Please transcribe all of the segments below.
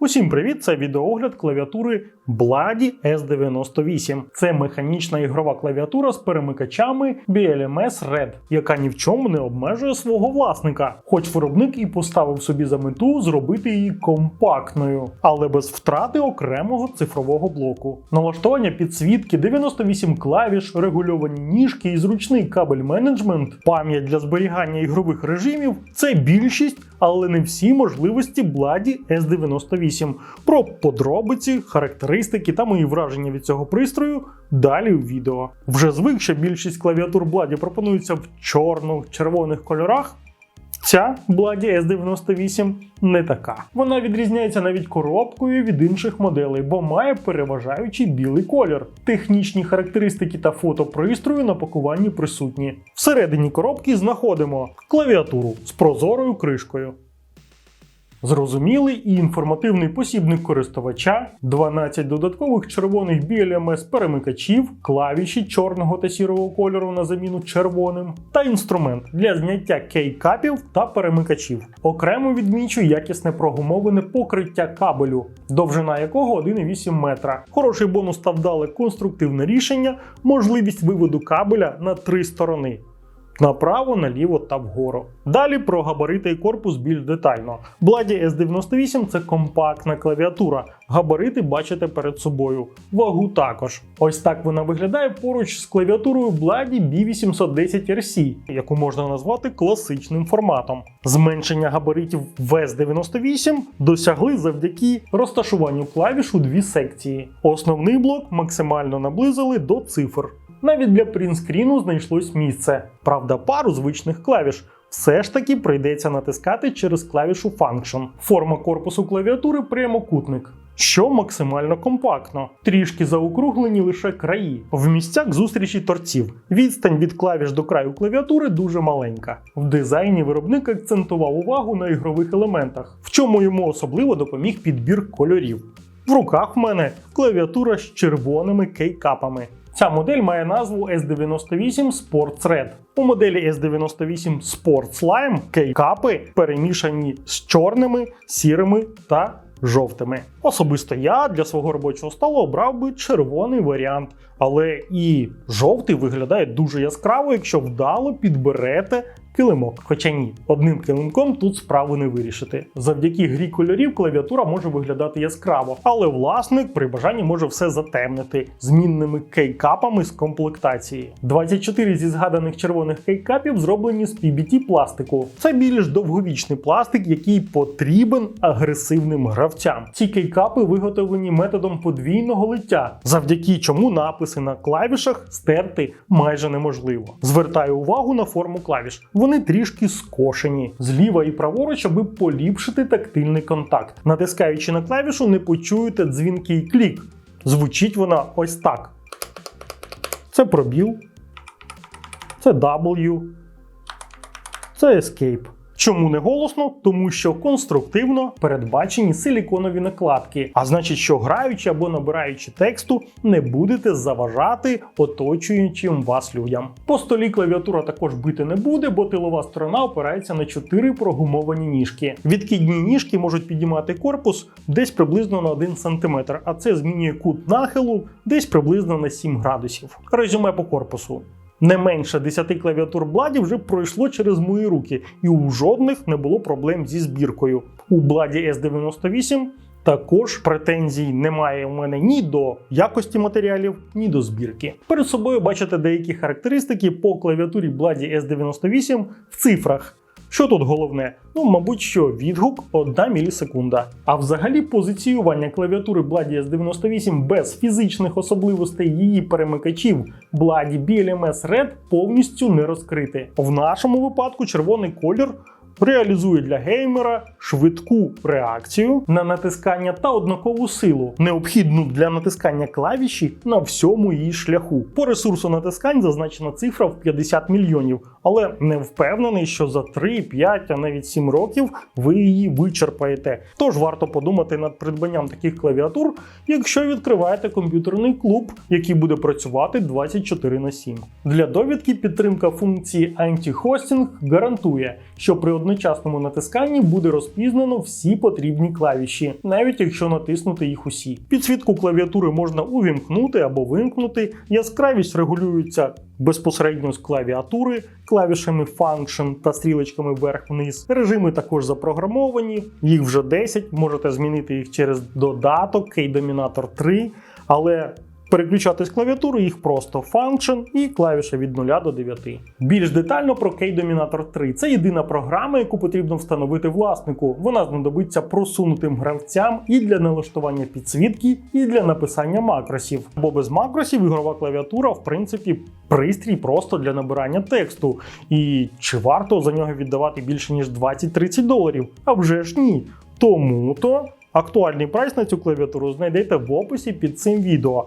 Усім привіт! Це відеоогляд клавіатури Bloody S98. Це механічна ігрова клавіатура з перемикачами BLMS Red, яка ні в чому не обмежує свого власника. Хоч виробник і поставив собі за мету зробити її компактною, але без втрати окремого цифрового блоку. Налаштування підсвітки, 98 клавіш, регульовані ніжки і зручний кабель менеджмент, пам'ять для зберігання ігрових режимів це більшість, але не всі можливості Bloody S98. Про подробиці, характеристики та мої враження від цього пристрою далі в відео. Вже звик, що більшість клавіатур Bloody пропонується в чорних, червоних кольорах. Ця Bloody S98 не така. Вона відрізняється навіть коробкою від інших моделей, бо має переважаючий білий колір. Технічні характеристики та фото пристрою на пакуванні присутні. Всередині коробки знаходимо клавіатуру з прозорою кришкою. Зрозумілий і інформативний посібник користувача, 12 додаткових червоних BLMS перемикачів, клавіші чорного та сірого кольору на заміну червоним, та інструмент для зняття кейкапів та перемикачів. Окремо відмічу якісне прогумоване покриття кабелю, довжина якого 1,8 метра. Хороший бонус та вдале конструктивне рішення, можливість виводу кабеля на три сторони. Направо, наліво та вгору. Далі про габарити і корпус більш детально. Bloody S98 це компактна клавіатура. Габарити бачите перед собою. Вагу також. Ось так вона виглядає поруч з клавіатурою Bloody B810RC, яку можна назвати класичним форматом. Зменшення габаритів в S98 досягли завдяки розташуванню клавіш у дві секції. Основний блок максимально наблизили до цифр. Навіть для принтскріну знайшлось місце. Правда, пару звичних клавіш. Все ж таки прийдеться натискати через клавішу Function. Форма корпусу клавіатури прямокутник. Що максимально компактно, трішки заокруглені лише краї, в місцях зустрічі торців. Відстань від клавіш до краю клавіатури дуже маленька. В дизайні виробник акцентував увагу на ігрових елементах, в чому йому особливо допоміг підбір кольорів. В руках в мене клавіатура з червоними кейкапами. Ця модель має назву S98 Sports Red. У моделі S98 Sports Lime кейкапи перемішані з чорними, сірими та жовтими. Особисто я для свого робочого столу обрав би червоний варіант, але і жовтий виглядає дуже яскраво, якщо вдало підберете килимок. Хоча ні, одним килимком тут справу не вирішити. Завдяки грі кольорів клавіатура може виглядати яскраво, але власник при бажанні може все затемнити змінними кейкапами з комплектації. 24 зі згаданих червоних кейкапів зроблені з PBT пластику. Це більш довговічний пластик, який потрібен агресивним гравцям. Ці кейкапи виготовлені методом подвійного лиття, завдяки чому написи на клавішах стерти майже неможливо. Звертаю увагу на форму клавіш. Трішки скошені зліва і праворуч, аби поліпшити тактильний контакт. Натискаючи на клавішу, не почуєте дзвінкий клік. Звучить вона ось так. Це пробіл. Це W. Це Escape. Чому не голосно? Тому що конструктивно передбачені силіконові накладки, а значить, що граючи або набираючи тексту, не будете заважати оточуючим вас людям. По столі клавіатура також бити не буде, бо тилова сторона опирається на 4 прогумовані ніжки. Відкидні ніжки можуть підіймати корпус десь приблизно на 1 см, а це змінює кут нахилу десь приблизно на 7 градусів. Резюме по корпусу. Не менше 10 клавіатур Бладі вже пройшло через мої руки, і у жодних не було проблем зі збіркою. У Бладі S98 також претензій немає у мене ні до якості матеріалів, ні до збірки. Перед собою бачите деякі характеристики по клавіатурі бладі S98 в цифрах. Що тут головне? Ну, мабуть, що відгук 1 мілісекунда. А взагалі позиціювання клавіатури Bladdy S98 без фізичних особливостей її перемикачів Bladdy BLMS Red повністю не розкрите. В нашому випадку червоний колір реалізує для геймера швидку реакцію на натискання та однакову силу, необхідну для натискання клавіші на всьому її шляху. По ресурсу натискань зазначена цифра в 50 мільйонів, але не впевнений, що за 3, 5, а навіть 7 років ви її вичерпаєте. Тож варто подумати над придбанням таких клавіатур, якщо відкриваєте комп'ютерний клуб, який буде працювати 24 на 7. Для довідки підтримка функції антихостінг гарантує, що при одному одночасному натисканні буде розпізнано всі потрібні клавіші, навіть якщо натиснути їх усі. Підсвітку клавіатури можна увімкнути або вимкнути. Яскравість регулюється безпосередньо з клавіатури, клавішами Function та стрілочками вверх-вниз. Режими також запрограмовані, їх вже 10, можете змінити їх через додаток K-Dominator 3, але Переключати з клавіатури їх просто Function і клавіша від 0 до 9. Більш детально про K-Dominator 3. Це єдина програма, яку потрібно встановити власнику. Вона знадобиться просунутим гравцям і для налаштування підсвітки, і для написання макросів. Бо без макросів ігрова клавіатура, в принципі, пристрій просто для набирання тексту. І чи варто за нього віддавати більше ніж 20-30 доларів? А вже ж ні. Тому то актуальний прайс на цю клавіатуру знайдете в описі під цим відео.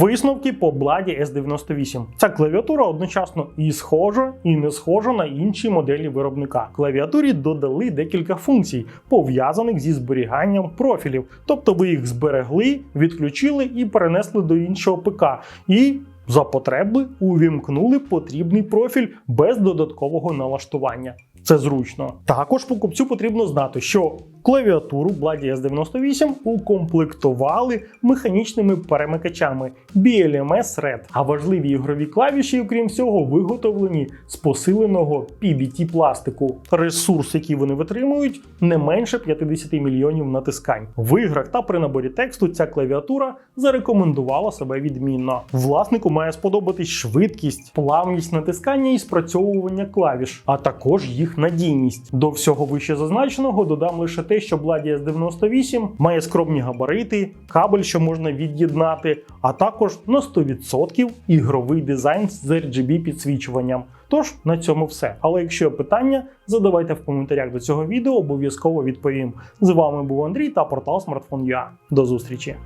Висновки по Бладі S98. Ця клавіатура одночасно і схожа, і не схожа на інші моделі виробника. Клавіатурі додали декілька функцій, пов'язаних зі зберіганням профілів. Тобто ви їх зберегли, відключили і перенесли до іншого ПК. І за потреби увімкнули потрібний профіль без додаткового налаштування. Це зручно. Також покупцю потрібно знати, що клавіатуру Bloody S98 укомплектували механічними перемикачами BLMS Red, а важливі ігрові клавіші, окрім всього, виготовлені з посиленого PBT пластику. Ресурс, який вони витримують, не менше 50 мільйонів натискань. В іграх та при наборі тексту ця клавіатура зарекомендувала себе відмінно. Власнику має сподобатись швидкість, плавність натискання і спрацьовування клавіш, а також їх надійність. До всього вище зазначеного додам лише те, що Bloody S98 має скромні габарити, кабель, що можна від'єднати, а також на 100% ігровий дизайн з RGB підсвічуванням. Тож на цьому все. Але якщо є питання, задавайте в коментарях до цього відео, обов'язково відповім. З вами був Андрій та портал Smartphone.ua. До зустрічі!